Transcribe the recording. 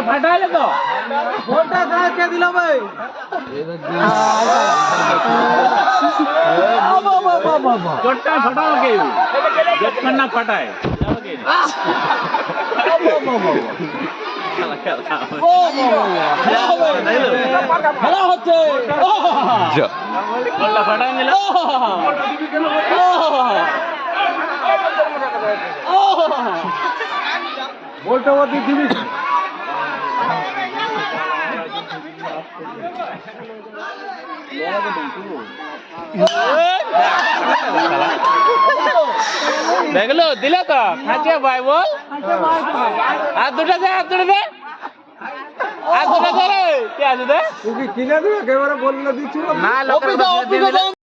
বলটা ফাটাইলে তো। বলটা কাকে দিল ভাই? চোটটা ফাটাও কে যতক্ষণ না ফাটায়। খেলা হচ্ছে। ফাটাই নিল। বলটা দিবি। দেখল দিল তো খাঁচিয়ে ভাই বল। আর দুটো দে আর দুটো দে। আর দুটো দে কে আছে দে? কিনে দিবে? একেবারে বললে দিচ্ছি। না লোকের